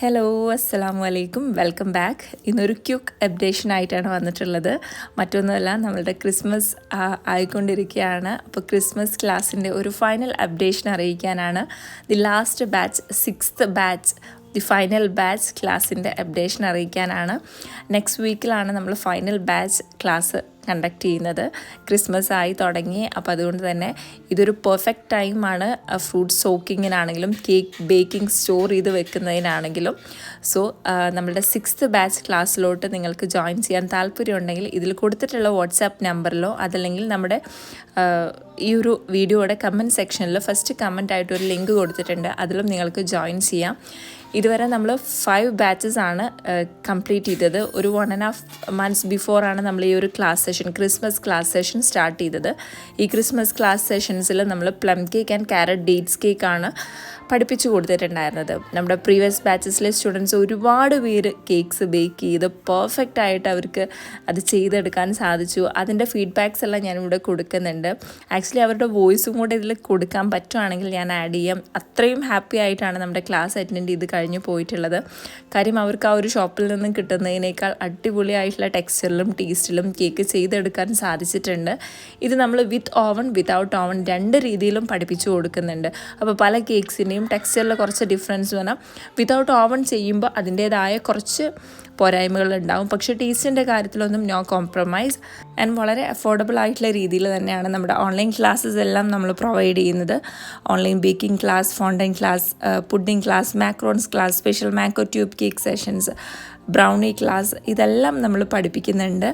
Hello അസ്സാം വലൈക്കും welcome back ഇന്നൊരു ക്യുക്ക് അപ്ഡേഷൻ ആയിട്ടാണ് വന്നിട്ടുള്ളത്. മറ്റൊന്നുമല്ല നമ്മളുടെ ക്രിസ്മസ് ആയിക്കൊണ്ടിരിക്കുകയാണ്. അപ്പോൾ ക്രിസ്മസ് ക്ലാസ്സിന്റെ ഒരു final updation അറിയിക്കാനാണ്. The last batch sixth batch the final batch ക്ലാസ്സിന്റെ അപ്ഡേഷൻ അറിയിക്കാനാണ്. നെക്സ്റ്റ് വീക്കിലാണ് നമ്മൾ ഫൈനൽ ബാച്ച് ക്ലാസ് കണ്ടക്ട് ചെയ്യുന്നത്. ക്രിസ്മസ് ആയി തുടങ്ങി. അപ്പോൾ അതുകൊണ്ട് തന്നെ ഇതൊരു പെർഫെക്റ്റ് ടൈമാണ് ഫ്രൂട്ട് സോക്കിങ്ങിനാണെങ്കിലും കേക്ക് ബേക്കിംഗ് സ്റ്റോർ ചെയ്ത് വെക്കുന്നതിനാണെങ്കിലും. സോ നമ്മുടെ സിക്സ്ത് ബാച്ച് ക്ലാസ്സിലോട്ട് നിങ്ങൾക്ക് ജോയിൻ ചെയ്യാൻ താല്പര്യമുണ്ടെങ്കിൽ ഇതിൽ കൊടുത്തിട്ടുള്ള വാട്സാപ്പ് നമ്പറിലോ അതല്ലെങ്കിൽ നമ്മുടെ ഈ ഒരു വീഡിയോയുടെ കമന്റ് സെക്ഷനിൽ ഫസ്റ്റ് കമന്റ് ആയിട്ട് ഒരു ലിങ്ക് കൊടുത്തിട്ടുണ്ട്. അതിലും നിങ്ങൾക്ക് ജോയിൻ ചെയ്യാം. ഇതുവരെ നമ്മൾ ഫൈവ് ബാച്ചസ് ആണ് കംപ്ലീറ്റ് ചെയ്തത്. ഒരു വൺ ആൻഡ് ഹാഫ് മന്ത്സ് ബിഫോറാണ് നമ്മൾ ഈ ഒരു class session Christmas class session start ചെയ്തത്. ഈ ക്രിസ്മസ് ക്ലാസ് സെഷൻസിൽ നമ്മൾ plum cake and carrot dates ആണ് പഠിപ്പിച്ചു കൊടുത്തിട്ടുണ്ടായിരുന്നത്. നമ്മുടെ പ്രീവിയസ് ബാച്ചസിലെ സ്റ്റുഡൻസ് ഒരുപാട് പേര് കേക്ക്സ് ബേക്ക് ചെയ്ത് പെർഫെക്റ്റ് ആയിട്ട് അവർക്ക് അത് ചെയ്തെടുക്കാൻ സാധിച്ചു. അതിന്റെ ഫീഡ്ബാക്സ് എല്ലാം ഞാനിവിടെ കൊടുക്കുന്നുണ്ട്. ആക്ച്വലി അവരുടെ വോയിസും കൂടെ ഇതിൽ കൊടുക്കാൻ പറ്റുവാണെങ്കിൽ ഞാൻ ആഡ് ചെയ്യാം. അത്രയും ഹാപ്പി ആയിട്ടാണ് നമ്മുടെ ക്ലാസ് അറ്റൻഡ് ചെയ്ത് കഴിഞ്ഞ് പോയിട്ടുള്ളത്. കാര്യം അവർക്ക് ആ ഒരു ഷോപ്പിൽ നിന്നും കിട്ടുന്നതിനേക്കാൾ അടിപൊളിയായിട്ടുള്ള ടെക്സ്ചറിലും ടേസ്റ്റിലും കേക്ക് ചെയ്തെടുക്കാൻ സാധിച്ചിട്ടുണ്ട്. ഇത് നമ്മൾ വിത്ത് ഓവൺ വിതൗട്ട് ഓവൺ രണ്ട് രീതിയിലും പഠിപ്പിച്ചു കൊടുക്കുന്നുണ്ട്. അപ്പോൾ പല കേക്ക്സിന്റെയും ടെക്സ്ചറിൽ കുറച്ച് ഡിഫറൻസ് വേണം വിതൗട്ട് ഓവൺ ചെയ്യുമ്പോൾ അതിന്റേതായ കുറച്ച് പോരായ്മകൾ ഉണ്ടാവും പക്ഷേ ടേസ്റ്റിന്റെ കാര്യത്തിലൊന്നും നോ കോംപ്രമൈസ് ആൻഡ് വളരെ അഫോർഡബിൾ ആയിട്ടുള്ള രീതിയിൽ തന്നെയാണ് നമ്മുടെ ഓൺലൈൻ ക്ലാസ്സസ് എല്ലാം നമ്മൾ പ്രൊവൈഡ് ചെയ്യുന്നത്. Online baking class fondant class pudding class macarons class special മാക്കോ tube cake sessions brownie class ഇതെല്ലാം നമ്മൾ പഠിപ്പിക്കുന്നുണ്ട്.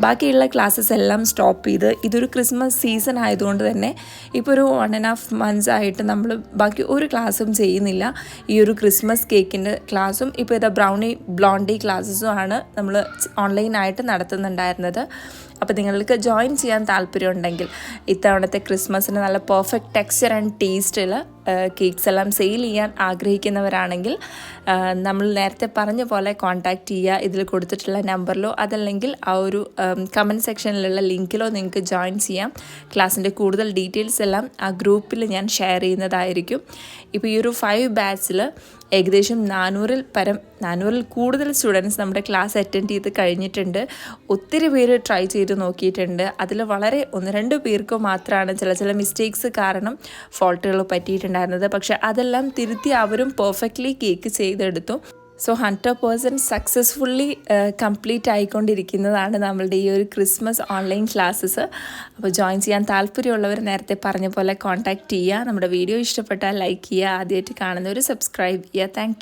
ബാക്കിയുള്ള ക്ലാസ്സസ് എല്ലാം സ്റ്റോപ്പ് ചെയ്ത് ഇതൊരു ക്രിസ്മസ് സീസൺ ആയതുകൊണ്ട് തന്നെ ഇപ്പോൾ ഒരു വൺ ആൻഡ് ഹാഫ് മന്ത്സ് ആയിട്ട് നമ്മൾ ബാക്കി ഒരു ക്ലാസ്സും ചെയ്യുന്നില്ല. ഈ ഒരു ക്രിസ്മസ് കേക്കിന്റെ ക്ലാസ്സും ഇപ്പോൾ ഇതാ ബ്രൗണി ബ്ലോണ്ടി ക്ലാസ്സസും ആണ് നമ്മൾ ഓൺലൈനായിട്ട് നടത്തുന്നുണ്ടായിരുന്നത്. അപ്പോൾ നിങ്ങൾക്ക് ജോയിൻ ചെയ്യാൻ താല്പര്യമുണ്ടെങ്കിൽ ഇത്തവണത്തെ ക്രിസ്മസിന് നല്ല പെർഫെക്റ്റ് ടെക്സ്ചർ ആൻഡ് ടേസ്റ്റിൽ കേക്ക്സ് എല്ലാം സെയിൽ ചെയ്യാൻ ആഗ്രഹിക്കുന്നവരാണെങ്കിൽ നമ്മൾ നേരത്തെ പറഞ്ഞ പോലെ കോൺടാക്റ്റ് ചെയ്യുക ഇതിൽ കൊടുത്തിട്ടുള്ള നമ്പറിലോ അതല്ലെങ്കിൽ ആ ഒരു കമന്റ് സെക്ഷനിലുള്ള ലിങ്കിലോ നിങ്ങൾക്ക് ജോയിൻ ചെയ്യാം. ക്ലാസ്സിന്റെ കൂടുതൽ ഡീറ്റെയിൽസ് എല്ലാം ആ ഗ്രൂപ്പിൽ ഞാൻ ഷെയർ ചെയ്യുന്നതായിരിക്കും. ഇപ്പോൾ ഈ ഒരു ഫൈവ് ബാച്ചിൽ ഏകദേശം നാനൂറിൽ പരം നാനൂറിൽ കൂടുതൽ സ്റ്റുഡൻസ് നമ്മുടെ ക്ലാസ് അറ്റൻഡ് ചെയ്ത് കഴിഞ്ഞിട്ടുണ്ട്. ഒത്തിരി പേര് ട്രൈ ചെയ്ത് നോക്കിയിട്ടുണ്ട്. അതിൽ വളരെ ഒന്ന് രണ്ട് പേർക്ക് മാത്രമാണ് ചില ചില മിസ്റ്റേക്സ് കാരണം ഫോൾട്ടുകൾ പറ്റിയിട്ടുണ്ടായിരുന്നത്. പക്ഷേ അതെല്ലാം തിരുത്തി അവരും പെർഫെക്റ്റ്ലി കേക്ക് ചെയ്തെടുത്തു. So hundred percent successfully complete ആയിക്കൊണ്ടിരിക്കുന്നതാണ് നമ്മളുടെ ഈ ഒരു ക്രിസ്മസ് ഓൺലൈൻ ക്ലാസ്സസ് അപ്പോൾ ജോയിൻ ചെയ്യാൻ താല്പര്യമുള്ളവർ നേരത്തെ പറഞ്ഞ പോലെ കോൺടാക്റ്റ് ചെയ്യുക. നമ്മുടെ വീഡിയോ ഇഷ്ടപ്പെട്ടാൽ ലൈക്ക് ചെയ്യുക. ആദ്യമായിട്ട് കാണുന്നവർ സബ്സ്ക്രൈബ് ചെയ്യുക. താങ്ക്